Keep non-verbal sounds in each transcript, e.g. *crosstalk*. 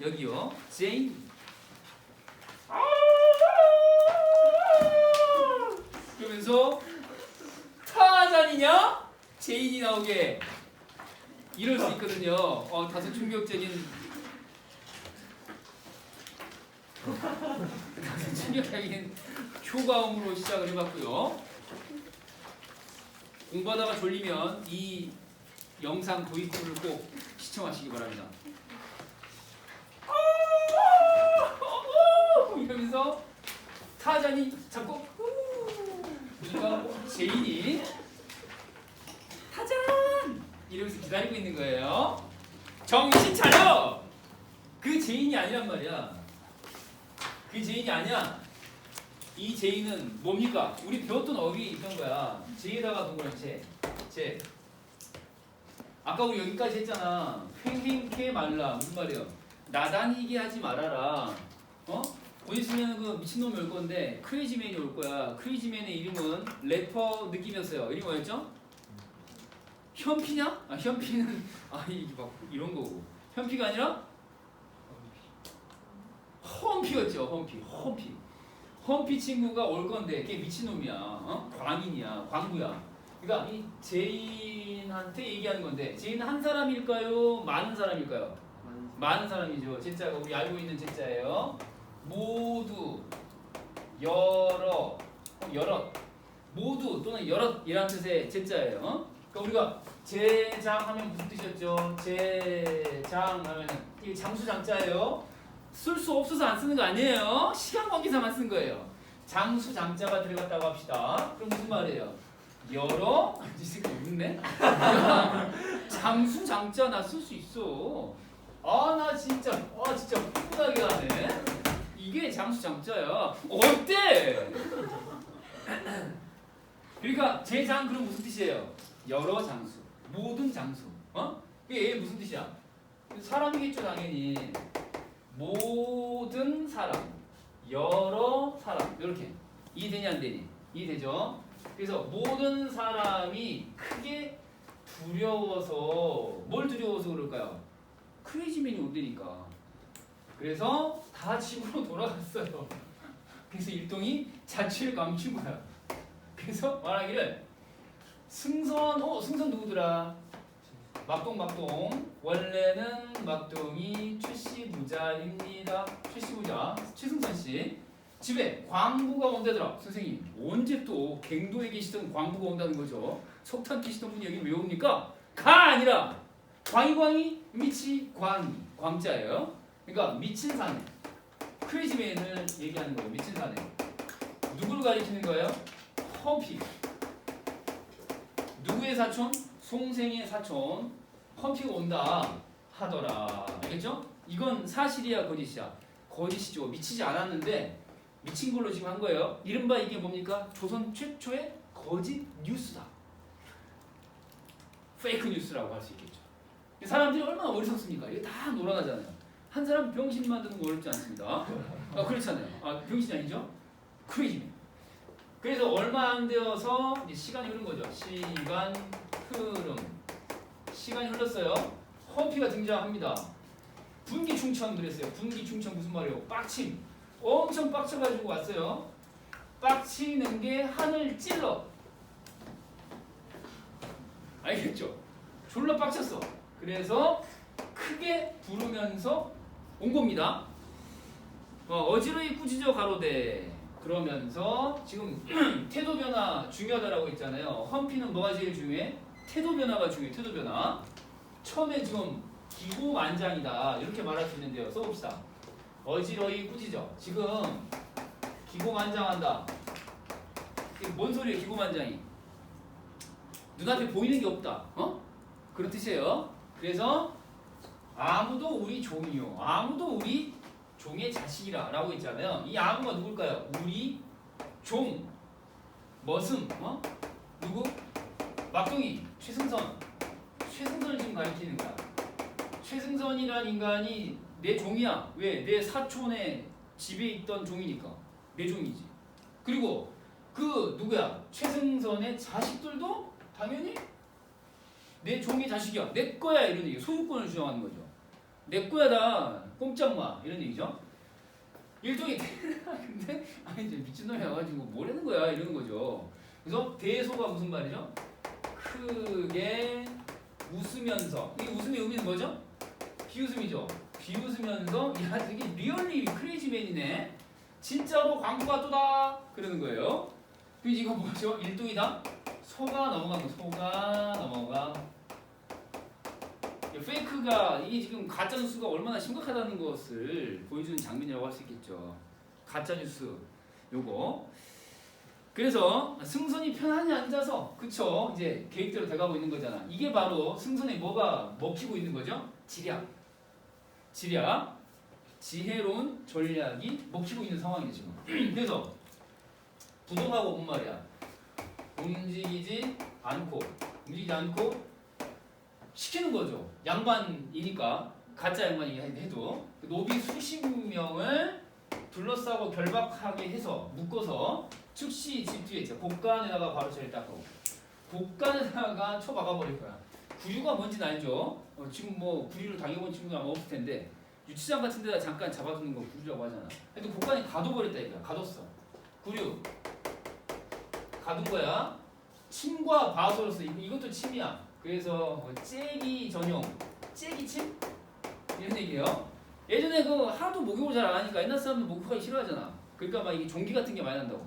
여기요. 제인. 그러면서 타잔이냐? 제인이 나오게 이럴 수 있거든요. 어, 다소 충격적인 다소 충격적인 효과음으로 시작을 해봤고요. 공부하다가 졸리면 이 영상 도입부를 꼭 시청하시기 바랍니다. 이러면서 타잔이 자꾸 이거 제인이 타잔 이러면서 기다리고 있는 거예요. 정신 차려. 그 제인이 아니란 말이야. 그 제인이 아니야. 이 제인은 뭡니까? 우리 배웠던 어휘 있던 거야. 제에다가 동그란 제. 제. 아까 우리 여기까지 했잖아. 횡행케 말라. 무슨 말이야? 나다니게 하지 말아라. 어? 곧 있으면 그 미친놈이 올 건데 크레이지맨이 올 거야. 크레이지맨의 이름은 래퍼 느낌이었어요. 이름이 뭐였죠? 현피냐? 아 현피는 *laughs* 아 이게 막 이런 거고. 현피가 아니라 험피였죠. 험피. 험피. 험피 친구가 올 건데 걔 미친놈이야. 어? 광인이야. 광부야. 그러니까 이 제인한테 얘기하는 건데 제인은 한 사람일까요? 많은 사람일까요? 많은 사람이죠. 제자가 우리 알고 있는 제자예요. 모두 여러 여러 모두 또는 여럿이라는 뜻의 제자예요. 어? 그러니까 우리가 제장하면 무슨 뜻이었죠? 제장하면은 이게 장수장자예요. 쓸 수 없어서 안 쓰는 거 아니에요. 시간 관계사만 쓴 거예요. 장수장자가 들어갔다고 합시다. 그럼 무슨 말이에요? 여러 이 새끼 웃네. *laughs* 장수장자 나 쓸 수 있어. 아 나 진짜 아 진짜 후하게 하네. 이게 장수 장자야. 어때? 그러니까 제 장 그럼 무슨 뜻이에요? 여러 장수, 모든 장수. 어? 이게 무슨 뜻이야? 사람이겠죠 당연히. 모든 사람, 여러 사람 이렇게 이해되니 안 되니? 이해되죠? 그래서 모든 사람이 크게 두려워서 뭘 두려워서 그럴까요? 크레이지맨이 온다니까. 그래서 다 집으로 *laughs* 돌아갔어요. 그래서 일동이 자취를 감춘 거야. 그래서 말하기를 승선, 어 승선 누구더라? 막동 막동 원래는 막동이 출시 부자입니다. 출시 부자 최승선 씨 집에 광부가 온다더라. 선생님 언제 또 갱도에 계시던 광부가 온다는 거죠? 석탄 끼시던 분이 여기 왜 옵니까? 가 아니라 광이광이 미치 광이 광자예요. 그러니까 미친 사내 크레이지맨을 얘기하는 거예요. 미친 사내 누구를 가리키는 거예요? 험피 누구의 사촌? 송생의 사촌 펌피가 온다 하더라 알겠죠? 이건 사실이야 거짓이야 거짓이죠 미치지 않았는데 미친 걸로 지금 한 거예요 이른바 이게 뭡니까? 조선 최초의 거짓 뉴스다 페이크 뉴스라고 할 수 있겠죠 사람들이 얼마나 어리석습니까? 이게 다 놀아나잖아요 한 사람 병신 만드는 거 어렵지 않습니다 아 그렇잖아요 아 병신이 아니죠? 크레이지맨 그래서 얼마 안 되어서 시간이 흐른 거죠. 시간 흐름. 시간이 흘렀어요. 험피가 등장합니다. 분기 충천 그랬어요. 분기 충천 무슨 말이에요? 빡침. 엄청 빡쳐가지고 왔어요. 빡치는 게 하늘 찔러. 알겠죠? 졸라 빡쳤어. 그래서 크게 부르면서 온 겁니다. 어, 어지러이 꾸짖어 가로되 그러면서 지금 *clears throat* 태도 변화 중요하다라고 했잖아요. 험피는 뭐가 제일 중요해? 태도 변화가 중요해. 태도 변화. 처음에 지금 기고만장이다 이렇게 말할 수 있는데요. 써봅시다. 어지러이 꾸짖어. 지금 기고만장한다. 이게 뭔 소리예요? 기고만장이. 눈앞에 보이는 게 없다. 어? 그런 뜻이에요. 그래서 아무도 우리 종이요. 아무도 우리 종의 자식이라 라고 했잖아요. 이 아무가 누굴까요? 우리 종 머슴 어? 누구? 막둥이 최승선 최승선을 지금 가리키는 거야. 최승선이란 인간이 내 종이야. 왜? 내 사촌의 집에 있던 종이니까 내 종이지. 그리고 그 누구야? 최승선의 자식들도 당연히 내 종의 자식이야. 내 거야 이런 얘기. 소유권을 주장하는 거죠. 내 거야 다 꼼짝 마 이런 얘기죠. 일종의 *laughs* 근데 아니 이제 미친놈이 와가지고 뭐라는 거야 이러는 거죠. 그래서 대소가 무슨 말이죠? 크게 웃으면서 이게 웃음의 의미는 뭐죠? 비웃음이죠. 비웃으면서 야 되게 리얼리 크레이지맨이네. 진짜로 광고가 또다 그러는 거예요. 그래서 이거 뭐죠? 일동이다. 소가 넘어간 거. 소가 넘어가. 페이크가 이게 지금 가짜 뉴스가 얼마나 심각하다는 것을 보여주는 장면이라고 할 수 있겠죠. 가짜 뉴스 요거. 그래서 승선이 편안히 앉아서 그쵸 이제 계획대로 돼가고 있는 거잖아. 이게 바로 승선에 뭐가 먹히고 있는 거죠? 지략. 지략. 지혜로운 전략이 먹히고 있는 지금. *clears throat* 그래서 부동하고 온 말이야. 움직이지 않고 움직이지 않고 시키는 거죠. 양반이니까 가짜 양반이긴 해도 노비 수십 명을 둘러싸고 결박하게 해서 묶어서 즉시 집 뒤에 있죠. 곡간에다가 바로 닦고 곡간에다가 쳐 박아버릴 거야. 구유가 뭔지는 알죠. 어, 지금 뭐 구유를 당해본 친구가 아마 없을 텐데 유치장 같은 데다 잠깐 잡아두는 거 구유라고 하잖아. 근데 곡간에 가둬버렸다 이거야. 가뒀어. 구유 가둔 거야. 침과 바소로서 이- 이것도 침이야. 그래서 뭐 째기 전용, 째기 침 이런 얘기예요. 예전에 그 하도 목욕을 잘 안 하니까 옛날 사람들 목욕하기 싫어하잖아. 그러니까 막 이게 종기 같은 게 많이 난다고.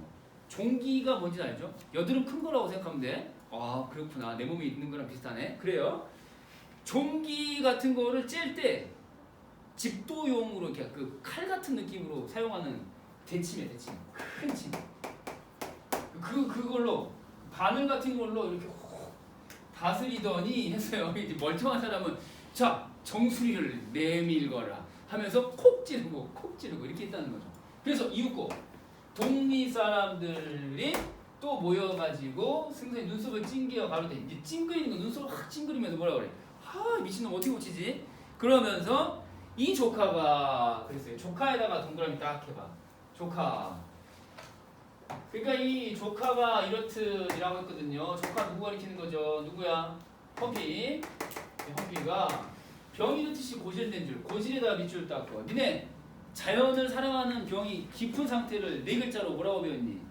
종기가 뭔지 알죠? 여드름 큰 거라고 생각하면 돼. 아 그렇구나. 내 몸에 있는 거랑 비슷하네. 그래요. 종기 같은 거를 찔 때 집도용으로 이렇게 그 칼 같은 느낌으로 사용하는 대침이야 대침. 큰 침. 그 그걸로 바늘 같은 걸로 이렇게 혹 다스리더니 했어요. *laughs* 이제 멀쩡한 사람은 자 정수리를 내밀거라 하면서 콕 찌르고 콕 찌르고 이렇게 했다는 거죠. 그래서 이웃고 동리 사람들이 또 모여가지고 승선이 눈썹을 찡겨 가로대 이제 찡그리는 거 눈썹을 확 찡그리면서 뭐라 그래? 아 미친놈 어떻게 고치지? 그러면서 이 조카가 그랬어요. 조카에다가 동그라미 딱 해봐. 조카 그러니까 이 조카가 이렇트이라고 했거든요. 조카 누구 가리키는 거죠? 누구야? 험피. 험피가 병 이렇듯이 고질된 줄, 고질에다 밑줄 닦고. 니네 자연을 사랑하는 병이 깊은 상태를 네 글자로 뭐라고 배웠니?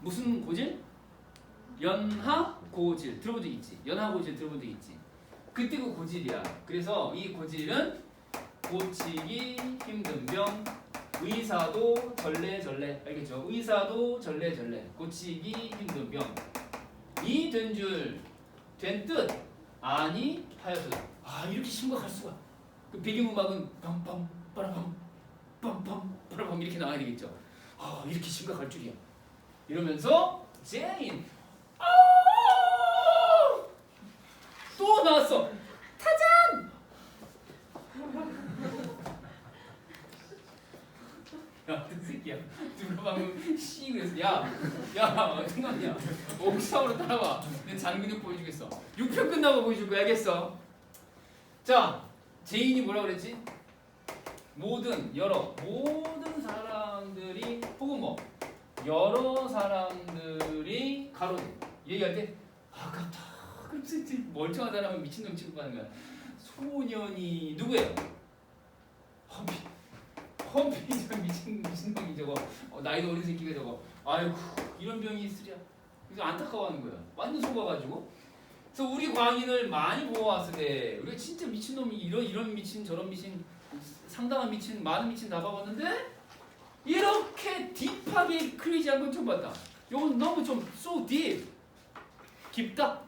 무슨 고질? 연하 고질 들어본 적 있지? 연하 고질 들어본 적 있지? 그때 그 고질이야. 그래서 이 고질은 고치기 힘든 병, 의사도 절레절레. 알겠죠? 의사도 절레절레. 고치기 힘든 병이 된 줄 된 뜻 아니 하여튼 아 이렇게 심각할 수가. 그 배경음악은 빰빰 빠라밤 빰빰 빠라밤 이렇게 나와야 되겠죠. 아 이렇게 심각할 줄이야. 이러면서 제인 아! 또 나왔어 야, 이 새끼야. 방금 씨 그랬어. 야, 야, 생각이야. 옥상으로 따라와. 내 잔근육 보여주겠어. 6편 끝나고 보여줄 거야, 알겠어? 자, 제인이 뭐라 그랬지? 모든 여러 모든 사람들이 혹은 뭐 여러 사람들이 가로대 얘기할 때 아깝다. 그럼 진짜 사람은 미친놈 취급하는 거야. 소년이 누구예요? Hom페이지 미친 미친 놈이 저거. 어, 나이도 어린 새끼가 저거. 아이고 이런 병이 있으랴. 그래서 안타까워하는 거야. 완전 속아가지고. 그래서 우리 광인을 많이 보아왔을 때 우리가 진짜 미친 놈이 이런 이런 미친 저런 미친 상당한 미친 많은 미친 다 봐봤는데 이렇게 딥하게 크레이지한 건 처음 봤다. 요건 너무 좀 so 깊다.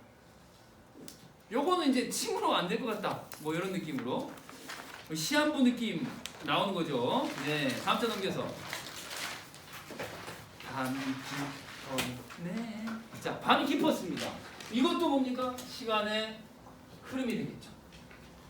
요거는 이제 침으로 안 될 것 같다. 뭐 이런 느낌으로 시한부 느낌 나오는 거죠. 네, 다음 자 넘겨서 밤이 깊었네. 자, 밤이 깊었습니다. 이것도 뭡니까? 시간의 흐름이 되겠죠.